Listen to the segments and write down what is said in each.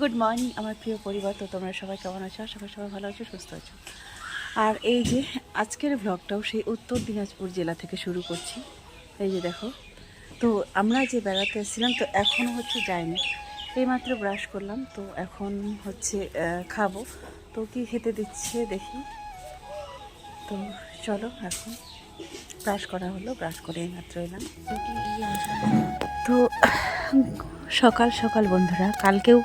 Good morning, আমার প্রিয় পরিবার। তো তোমরা সবাই কেমন আছো? সবাই সবাই ভালো আছো, সুস্থ আছো। আর এই যে আজকের ব্লগটাও সেই উত্তর দিনাজপুর জেলা থেকে শুরু করছি। এই যে দেখো, তো আমরা যে বেড়াতে এসেছিলাম, তো এখন হচ্ছে যাইনি। এইমাত্র ব্রাশ করলাম, তো এখন হচ্ছে খাব। তো কি খেতে দিচ্ছে দেখি। তো চলো এখন। ব্রাশ করা হলো ব্রাশ করে এইমাত্র এলাম। তো, সকাল সকাল বন্ধুরা, কালকেও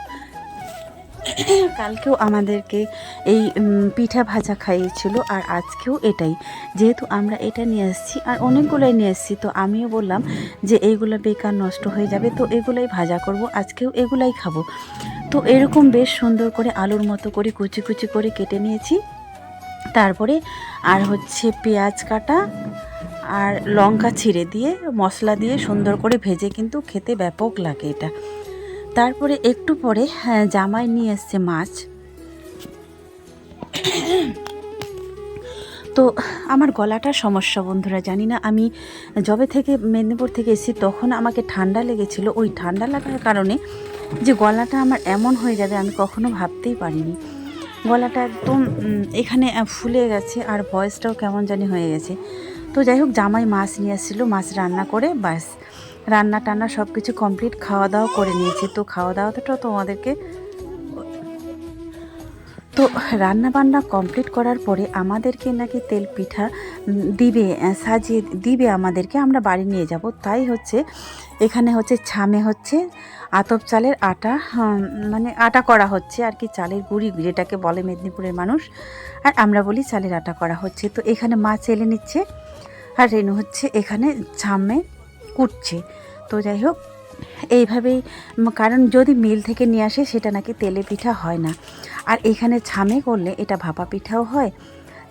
কালকেও আমাদেরকে এই পিঠা ভাজা খাইয়েছিল, আর আজকেও এটাই। যেহেতু আমরা এটা নিয়ে আসছি আর অনেকগুলোই নিয়ে এসেছি, তো আমিও বললাম যে এইগুলো বেকার নষ্ট হয়ে যাবে, তো এগুলাই ভাজা করব, আজকেও এগুলাই খাব। তো এরকম বেশ সুন্দর করে আলুর মতো করে কুচি কুচি করে কেটে নিয়েছি। তারপরে আর হচ্ছে পেঁয়াজ কাটা আর লঙ্কা ছিঁড়ে দিয়ে মশলা দিয়ে সুন্দর করে ভেজে কিন্তু খেতে ব্যাপক লাগে এটা। তারপরে একটু পরে হ্যাঁ, জামাই নিয়ে এসছে মাছ। তো আমার গলাটার সমস্যা বন্ধুরা জানি না আমি যবে থেকে মেদিনীপুর থেকে এসেছি তখন আমাকে ঠান্ডা লেগেছিল। ওই ঠান্ডা লাগার কারণে যে গলাটা আমার এমন হয়ে যাবে আমি কখনো ভাবতেই পারিনি। গলাটা একদম এখানে ফুলে গেছে আর ভয়েসটাও কেমন জানি হয়ে গেছে। তো যাই হোক, জামাই মাছ নিয়ে আসছিল, মাছ রান্না করে বাস রান্না টান্না সব কিছু কমপ্লিট খাওয়া দাওয়া করে নিয়েছি। তো খাওয়া দাওয়াটা তোমাদেরকে তো রান্না বান্না কমপ্লিট করার পরে আমাদেরকে নাকি তেল পিঠা দিবে সাজিয়ে দিবে আমাদেরকে, আমরা বাড়ি নিয়ে যাব। তাই হচ্ছে, এখানে হচ্ছে ছামে হচ্ছে, আতপ চালের আটা মানে আটা করা হচ্ছে আর কি, চালের গুঁড়ি, যেটাকে বলে মেদিনীপুরের মানুষ। আর আমরা বলি চালের আটা করা হচ্ছে। তো এখানে মাছ এলে নিচ্ছে। আর রেনু হচ্ছে এখানে ছামে কুটছে। তো যাই হোক, এইভাবেই কারণ যদি মিল থেকে নিয়ে আসে, সেটা নাকি তেলে পিঠা হয় না। আর এখানে ছামে করলে এটা ভাপা পিঠাও হয়,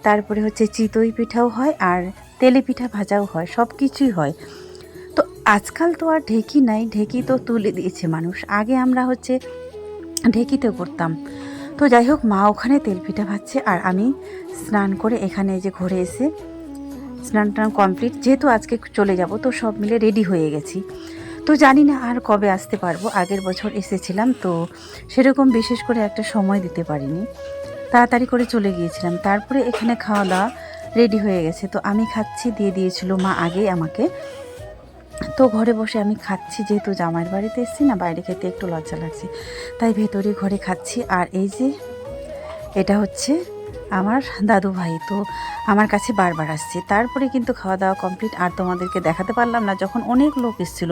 তারপরে হচ্ছে চিতই পিঠাও হয়, আর তেলে পিঠা ভাজাও হয়, সব কিছুই হয়। তো আজকাল তো আর ঢেকি নাই, ঢেকি তো তুলে দিয়েছে মানুষ। আগে আমরা হচ্ছে ঢেকিতে করতাম। তো যাই হোক, মা ওখানে তেল পিঠা ভাজছে, আর আমি স্নান করে এখানে যে ঘরে এসে স্নান টান কমপ্লিট যেহেতু আজকে চলে যাব, তো সব মিলে রেডি হয়ে গেছি। তো জানি না আর কবে আসতে পারব, আগের বছর এসেছিলাম, তো সেরকম বিশেষ করে একটা সময় দিতে পারিনি। তাড়াতাড়ি করে চলে গিয়েছিলাম, তারপরে এখানে খাওয়া দাওয়া রেডি হয়ে গেছে। তো আমি খাচ্ছি, দিয়ে দিয়েছিল মা আগেই আমাকে। তো ঘরে বসে আমি খাচ্ছি, যেহেতু জামাইয়ের বাড়িতে এসেছি না, বাইরে খেতে একটু লজ্জা লাগছে। তাই ভেতরে ঘরে খাচ্ছি। আর এই যে, এটা হচ্ছে আমার দাদু ভাই তো আমার কাছে বারবার আসছে। তারপরে কিন্তু খাওয়া দাওয়া কমপ্লিট আর তোমাদেরকে দেখাতে পারলাম না, যখন অনেক লোক এসেছিল,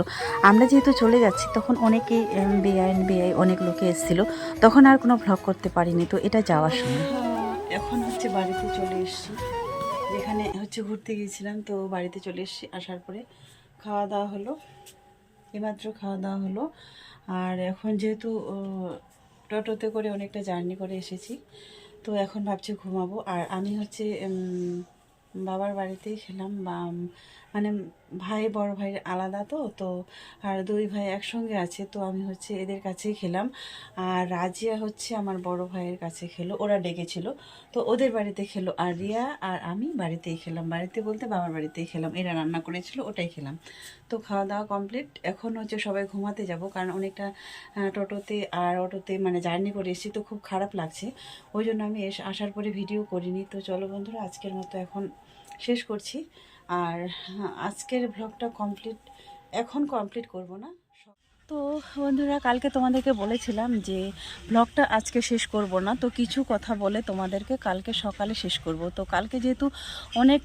আমরা যেহেতু চলে যাচ্ছি, তখন অনেকেই বেআইন বেআই অনেক লোকে এসেছিল, তখন আর কোনো ভ্লগ করতে পারিনি, তো এটা যাওয়ার সময়। এখন হচ্ছে বাড়িতে চলে এসেছি, যেখানে হচ্ছে ঘুরতে গিয়েছিলাম, তো বাড়িতে চলে এসেছি, আসার পরে খাওয়া দাওয়া হলো, এইমাত্র খাওয়া দাওয়া হলো, আর এখন যেহেতু টোটোতে করে অনেকটা জার্নি করে এসেছি তো এখন ভাবছি ঘুমাবো। আর আমি হচ্ছে বাবার বাড়িতেই খেলাম বা মানে ভাই, বড় ভাই আলাদা তো তো আর দুই ভাই একসঙ্গে আছে, তো আমি হচ্ছে এদের কাছেই খেলাম। আর রাজিয়া হচ্ছে আমার বড় ভাইয়ের কাছে খেলো, ওরা ডেকেছিল। তো ওদের বাড়িতে খেলো, আর রিয়া আর আমি বাড়িতেই খেলাম। বাড়িতে বলতে বাবার বাড়িতেই খেলাম, এরা রান্না করেছিল, ওটাই খেলাম। তো খাওয়া দাওয়া কমপ্লিট এখন হচ্ছে সবাই ঘুমাতে যাব, কারণ অনেকটা টোটোতে আর অটোতে মানে জার্নি করে এসেছি, তো খুব খারাপ লাগছে। ওই জন্য আমি এস, আসার পরে ভিডিও করিনি। তো চলো বন্ধুরা, আজকের মতো এখন শেষ করছি। আর হ্যাঁ, আজকের ব্লগটা কমপ্লিট এখন কমপ্লিট করব না। তো বন্ধুরা, কালকে তোমাদেরকে বলেছিলাম যে ব্লগটা আজকে শেষ করব না, তো কিছু কথা বলে তোমাদেরকে কালকে সকালে শেষ করব। তো কালকে যেহেতু অনেক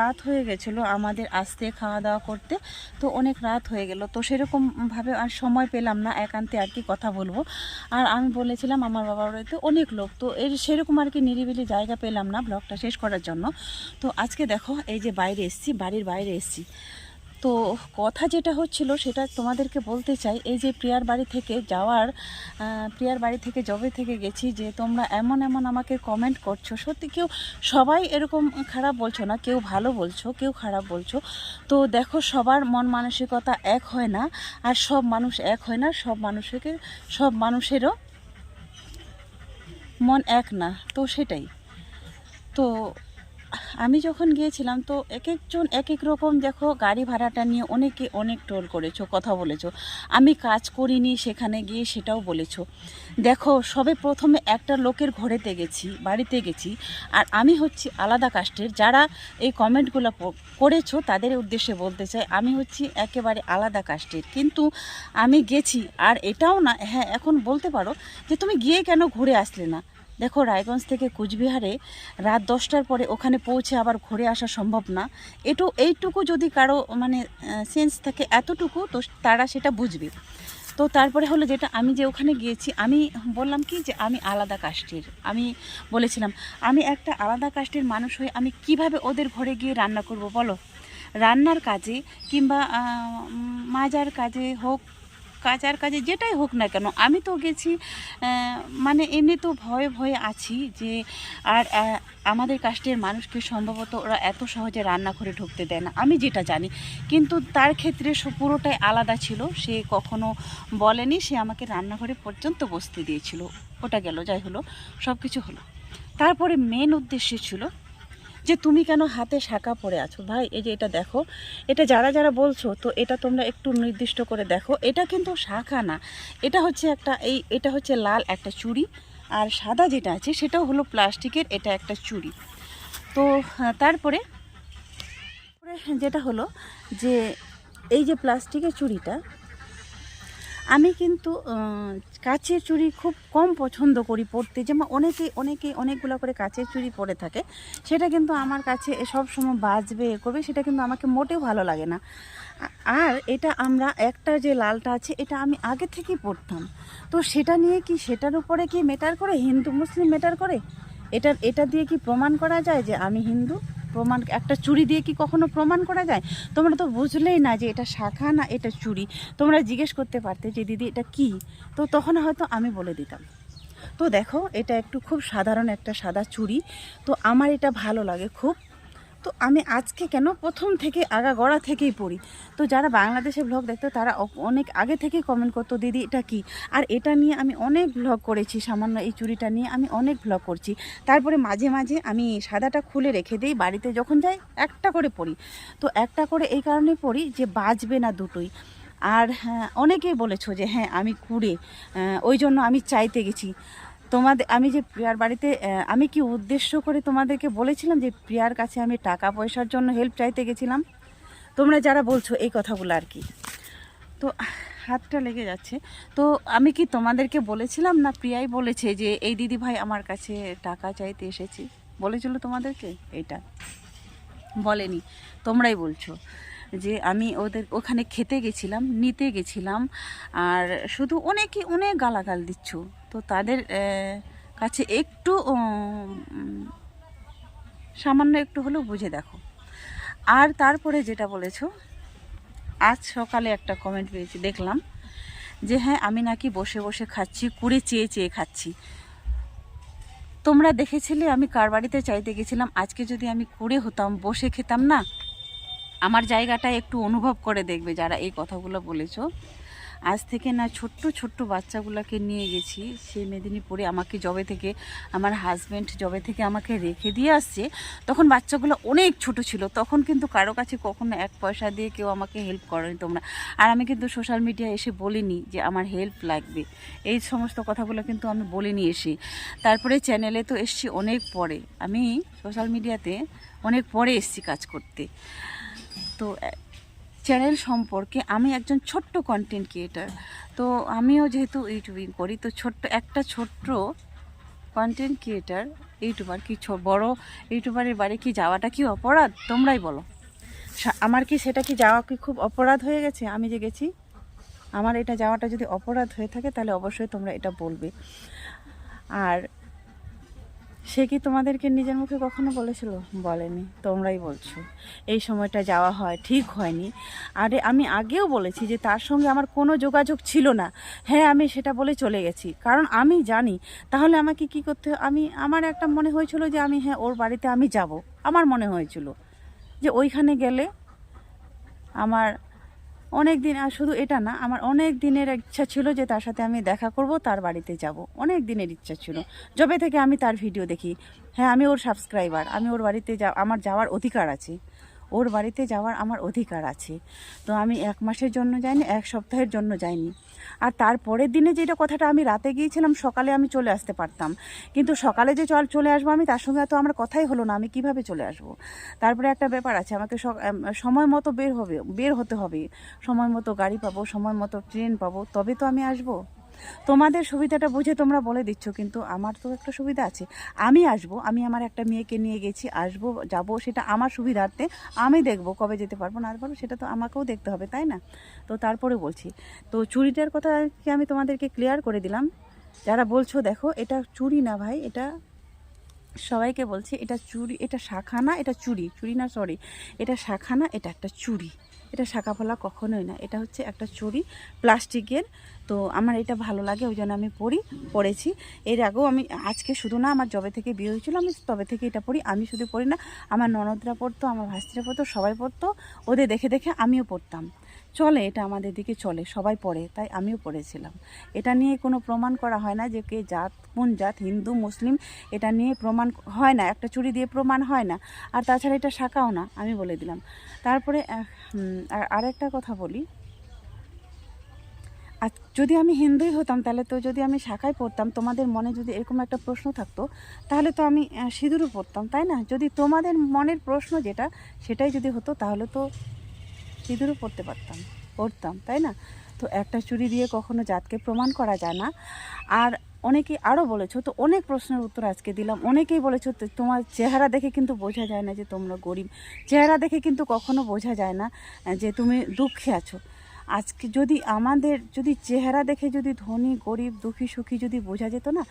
রাত হয়ে গেছিল আমাদের আসতে, খাওয়া দাওয়া করতে, তো অনেক রাত হয়ে গেল, তো সেরকমভাবে আর সময় পেলাম না, একান্তে আর কি কথা বলব। আর আমি বলেছিলাম আমার বাবার বাড়িতে অনেক লোক, তো এর সেরকম আর কি নিরিবিলি জায়গা পেলাম না ব্লগটা শেষ করার জন্য। তো আজকে দেখো, এই যে বাইরে এসছি, বাড়ির বাইরে এসছি। তো কথা যেটা হচ্ছিল সেটা তোমাদেরকে বলতে চাই, এই যে প্রিয়ার বাড়ি থেকে যাওয়ার প্রিয়ার বাড়ি থেকে জবে থেকে গেছি যে তোমরা এমন এমন আমাকে কমেন্ট করছ, সত্যি কেউ সবাই এরকম খারাপ বলছো না, কেউ ভালো বলছো, কেউ খারাপ বলছো। তো দেখো সবার মন মানসিকতা এক হয় না, আর সব মানুষ এক হয় না, সব মানুষকে, সব মানুষেরও মন এক না, তো সেটাই। তো আমি যখন গিয়েছিলাম, তো এক একজন এক এক রকম দেখো গাড়ি ভাড়াটা নিয়ে অনেকে অনেক টোল করেছ, কথা বলেছ। আমি কাজ করিনি, সেখানে গিয়ে সেটাও বলেছ। দেখো, সবে প্রথমে একটা লোকের ঘরেতে গেছি, বাড়িতে গেছি, আর আমি হচ্ছি আলাদা কাস্টের। যারা এই কমেন্টগুলো করেছ, তাদের উদ্দেশ্যে বলতে চাই, আমি হচ্ছি একেবারে আলাদা কাস্টের। কিন্তু আমি গেছি, আর এটাও না হ্যাঁ এখন বলতে পারো যে তুমি গিয়ে কেন ঘুরে আসলে না? দেখো, রায়গঞ্জ থেকে কুচবিহারে রাত দশটার পরে ওখানে পৌঁছে আবার ঘুরে আসা সম্ভব না। এটু, এইটুকু যদি কারও মানে সেন্স থাকে এতটুকু, তো তারা সেটা বুঝবে। তো তারপরে হলো যেটা, আমি যে ওখানে গিয়েছি, আমি বললাম কি যে, আমি আলাদা কাস্টের। আমি বলেছিলাম, আমি একটা আলাদা কাস্টের মানুষ হয়ে আমি কীভাবে ওদের ঘরে গিয়ে রান্না করব বলো? রান্নার কাজে কিংবা মাজার কাজে হোক কাজার কাজে যেটাই হোক না কেন, আমি তো গেছি মানে এমনি তো ভয়ে ভয়ে আছি যে আর আমাদের কাস্টের মানুষকে সম্ভবত ওরা এত সহজে রান্না করে ঢুকতে দেয় না, আমি যেটা জানি। কিন্তু তার ক্ষেত্রে পুরোটাই আলাদা ছিল, সে কখনো বলেনি, সে আমাকে রান্নাঘরে পর্যন্ত বসতে দিয়েছিল। ওটা গেল, যাই হলো সব কিছু হলো। তারপরে মেন উদ্দেশ্য ছিল যে তুমি কেন হাতে শাঁকা পরে আছো? ভাই, এই যে এটা দেখো, এটা যারা যারা বলছো, তো এটা তোমরা একটু নির্দিষ্ট করে দেখো। এটা কিন্তু শাঁখা না। এটা হচ্ছে একটা, এই, এটা হচ্ছে লাল একটা চুড়ি, আর সাদা যেটা আছে সেটাও হলো প্লাস্টিকের, এটা একটা চুড়ি। তো তারপরে তারপরে যেটা হলো যে, এই যে প্লাস্টিকের চুড়িটা আমি কিন্তু কাচের চুড়ি খুব কম পছন্দ করি পরতে। যেমন অনেকে অনেকে অনেকগুলো করে কাচের চুড়ি পরে থাকে। সেটা কিন্তু আমার কাছে সব সময় বাজবে করবে, সেটা কিন্তু আমাকে মোটেও ভালো লাগে না। আর এটা আমরা একটা যে লালটা আছে, এটা আমি আগে থেকেই পরতাম। তো সেটা নিয়ে কি সেটার উপরে কি মেটার করে? হিন্দু, মুসলিম মেটার করে? এটা এটা দিয়ে কি প্রমাণ করা যায় যে আমি হিন্দু? প্রমাণ, একটা চুরি দিয়ে কি কখনো প্রমাণ করা যায়? তোমরা তো বুঝলেই না যে এটা শাখা না এটা চুরি। তোমরা জিজ্ঞেস করতে পারতে যে, দিদি, এটা কি? তো তখন হয়তো আমি বলে দিতাম। তো দেখো, এটা একটু খুব সাধারণ একটা সাদা চুড়ি তো আমার এটা ভালো লাগে খুব। তো আমি আজকে কেন প্রথম থেকে আগাগড়া থেকেই পড়ি। তো যারা বাংলাদেশে ব্লগ দেখতো তারা অনেক আগে থেকেই কমেন্ট করতো দিদি এটা কি? আর এটা নিয়ে আমি অনেক ব্লগ করেছি সামান্য এই চুড়িটা নিয়ে আমি অনেক ব্লগ করছি। তারপরে মাঝে মাঝে আমি সাদাটা খুলে রেখে দিই বাড়িতে যখন যাই একটা করে পড়ি। তো একটা করে এই কারণে পড়ি যে বাজবে না দুটোই। আর হ্যাঁ, অনেকেই বলেছ যে হ্যাঁ আমি কুড়ে ওই জন্য আমি চাইতে গেছি। তোমাদের, আমি যে প্রিয়ার বাড়িতে আমি কি উদ্দেশ্য করে তোমাদেরকে বলেছিলাম যে প্রিয়ার কাছে আমি টাকা পয়সার জন্য হেল্প চাইতে গেছিলাম? তোমরা যারা বলছো এই কথাগুলো আর কি। তো, হাতটা লেগে যাচ্ছে। তো, আমি কি তোমাদেরকে বলেছিলাম না প্রিয়াই বলেছে যে, এই দিদি ভাই আমার কাছে টাকা চাইতে এসেছি? বলেছিল তোমাদেরকে? এটা বলেনি। তোমরাই বলছো যে, আমি ওদের, ওখানে খেতে গেছিলাম, নিতে গেছিলাম, আর শুধু অনেকে, অনেক গালাগাল দিচ্ছ। তো তাদের কাছে একটু সামান্য একটু হলেও বুঝে দেখো। আর তারপরে যেটা বলেছ, আজ সকালে একটা কমেন্ট পেয়েছি, দেখলাম যে হ্যাঁ আমি নাকি বসে বসে খাচ্ছি, কুড়ে চেয়ে চেয়ে খাচ্ছি। তোমরা দেখেছিলে, আমি কার বাড়িতে চাইতে গেছিলাম, আজকে যদি আমি কুড়ে হতাম, বসে খেতাম না, আমার জায়গাটা একটু অনুভব করে দেখবে যারা এই কথাগুলো বলেছ। আজ থেকে না ছোট্ট ছোট্ট বাচ্চাগুলোকে নিয়ে গেছি। সে মেদিনীপুরে আমাকে জবে থেকে আমার হাজব্যান্ড জবে থেকে আমাকে রেখে দিয়ে আসছে। তখন বাচ্চাগুলো অনেক ছোট ছিল। তখন কিন্তু কারও কাছে কখনো এক পয়সা দিয়ে কেউ আমাকে হেল্প করেনি তোমরা। আর আমি কিন্তু সোশ্যাল মিডিয়ায় এসে বলিনি যে আমার হেল্প লাগবে। এই সমস্ত কথাগুলো কিন্তু আমি বলিনি এসে। তারপরে চ্যানেলে তো এসছি অনেক পরে। আমি সোশ্যাল মিডিয়াতে অনেক পরে এসছি কাজ করতে। তো চ্যানেল সম্পর্কে আমি একজন ছোট্ট কন্টেন্ট ক্রিয়েটার তো আমিও যেহেতু ইউটিউবিং করি, তো ছোট্ট, একটা ছোট্ট কন্টেন্ট ক্রিয়েটার ইউটিউবার কি বড় ইউটিউবারের বাড়ি কি যাওয়াটা কি অপরাধ? তোমরাই বলো। আমার কি সেটা কি যাওয়া কি খুব অপরাধ হয়ে গেছে? আমি যে গেছি, আমার এটা যাওয়াটা যদি অপরাধ হয়ে থাকে, তাহলে অবশ্যই তোমরা এটা বলবে। আর সে কি তোমাদেরকে নিজের মুখে কখনো বলেছিল? বলেনি, তোমরাই বলছো। এই সময়টা যাওয়া হয়, ঠিক হয়নি। আরে, আমি আগেও বলেছি যে তার সঙ্গে আমার কোনো যোগাযোগ ছিল না। হ্যাঁ আমি সেটা বলে চলে গেছি। কারণ আমি জানি, তাহলে আমাকে কি করতে আমি, আমার একটা মনে হয়েছিল যে আমি হ্যাঁ ওর বাড়িতে আমি যাব। আমার মনে হয়েছিল যে ওইখানে গেলে আমার অনেক দিন, আর শুধু এটা না, আমার অনেক দিনের ইচ্ছা ছিল যে তার সাথে আমি দেখা করব, তার বাড়িতে যাব। অনেক দিনের ইচ্ছা ছিল। যবে থেকে আমি তার ভিডিও দেখি হ্যাঁ আমি ওর সাবস্ক্রাইবার আমি ওর বাড়িতে যা, আমার যাওয়ার অধিকার আছে। ওর বাড়িতে যাওয়ার আমার অধিকার আছে। তো আমি এক মাসের জন্য যাইনি, এক সপ্তাহের জন্য যাইনি। আর তারপরের দিনে যেটা কথাটা আমি রাতে গিয়েছিলাম, সকালে আমি চলে আসতে পারতাম। কিন্তু সকালে যে চল, চলে আসব আমি, তার সঙ্গে তো আমার কথাই হলো না, আমি কীভাবে চলে আসব? তারপরে একটা ব্যাপার আছে, আমাকে সময় মতো বের হবে, বের হতে হবে। সময় মতো গাড়ি পাবো, সময় মতো ট্রেন পাবো, তবে তো আমি আসব? তোমাদের সুবিধাটা বুঝে তোমরা বলে দিচ্ছ, কিন্তু আমার তো একটা সুবিধা আছে। আমি আসব, আমি আমার একটা মেয়েকে নিয়ে গেছি, আসব, যাব, সেটা আমার সুবিধার্থে আমি দেখব কবে যেতে পারব, না পারব, সেটা তো আমাকেও দেখতে হবে, তাই না? তো তারপরে বলছি, তো চুরিটার কথা কি আমি তোমাদেরকে ক্লিয়ার করে দিলাম? যারা বলছো, দেখো, এটা চুরি না ভাই, এটা সবাইকে বলছি, এটা চুরি, এটা শাখা না এটা চুরি চুরি না সরি এটা শাখা না এটা একটা চুরি। এটা শাখা ফলা কখনোই না। এটা হচ্ছে একটা চুরি প্লাস্টিকের। তো আমার এটা ভালো লাগে, ওই জন্য আমি পরি পড়েছি এর আগেও আমি, আজকে শুধু না, আমার জবে থেকে বিয়ে হয়েছিল, আমি তবে থেকে এটা পড়ি আমি শুধু পড়ি না, আমার ননদরা পড়তো, আমার ভাস্তিরা পড়তো, সবাই পড়তো, ওদের দেখে দেখে আমিও পড়তাম। চলে, এটা আমাদের দিকে চলে, সবাই পড়ে, তাই আমিও পড়েছিলাম। এটা নিয়ে কোনো প্রমাণ করা হয় না যে কে জাত, কোন জাত, হিন্দু, মুসলিম, এটা নিয়ে প্রমাণ হয় না, একটা চুরি দিয়ে প্রমাণ হয় না। আর তাছাড়া এটা শাখাও না, আমি বলে দিলাম। তারপরে আর আরেকটা কথা বলি। আর যদি আমি হিন্দুই হতাম, তাহলে তো যদি আমি শাখায় পড়তাম, তোমাদের মনে যদি এরকম একটা প্রশ্ন থাকতো, তাহলে তো আমি সিঁদুরও পড়তাম, তাই না? যদি তোমাদের মনের প্রশ্ন যেটা, সেটাই যদি হতো, তাহলে তো সিঁদুরও পড়তে পারতাম, পড়তাম, তাই না? তো একটা চুরি দিয়ে কখনো জাতকে প্রমাণ করা যায় না। আর অনেকে আরও বলেছ, তো অনেক প্রশ্নের উত্তর আজকে দিলাম। অনেকেই বলেছ তোমার চেহারা দেখে কিন্তু বোঝা যায় না যে তোমরা গরিব। চেহারা দেখে কিন্তু কখনো বোঝা যায় না যে তুমি দুঃখে আছো। আজকে যদি আমাদের, যদি চেহারা দেখে যদি ধনী, গরিব, দুঃখী, সুখী যদি বোঝা যেত না,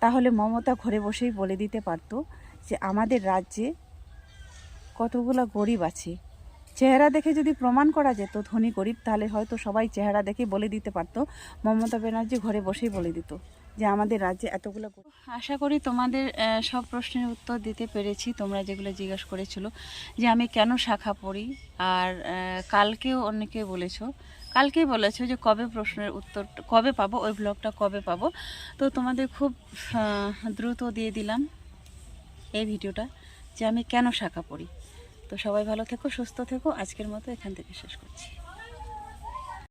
তাহলে মমতা ঘরে বসেই বলে দিতে পারতো যে আমাদের রাজ্যে কতগুলো গরিব আছে। চেহারা দেখে যদি প্রমাণ করা যেত ধনী, গরিব, তাহলে হয়তো সবাই চেহারা দেখে বলে দিতে পারতো। মমতা ব্যানার্জি ঘরে বসেই বলে দিত। যে আমাদের রাজ্যে এতগুলো আশা করি তোমাদের সব প্রশ্নের উত্তর দিতে পেরেছি। তোমরা যেগুলো জিজ্ঞাসা করেছিল যে আমি কেন শাখা পড়ি আর কালকেও অনেকে বলেছ, কালকেই বলেছ যে কবে প্রশ্নের উত্তর, কবে পাবো, ওই ব্লগটা কবে পাবো। তো তোমাদের খুব দ্রুত দিয়ে দিলাম এই ভিডিওটা যে আমি কেন শাখা পড়ি। তো সবাই ভালো থেকো, সুস্থ থেকো। আজকের মতো এখান থেকে শেষ করছি।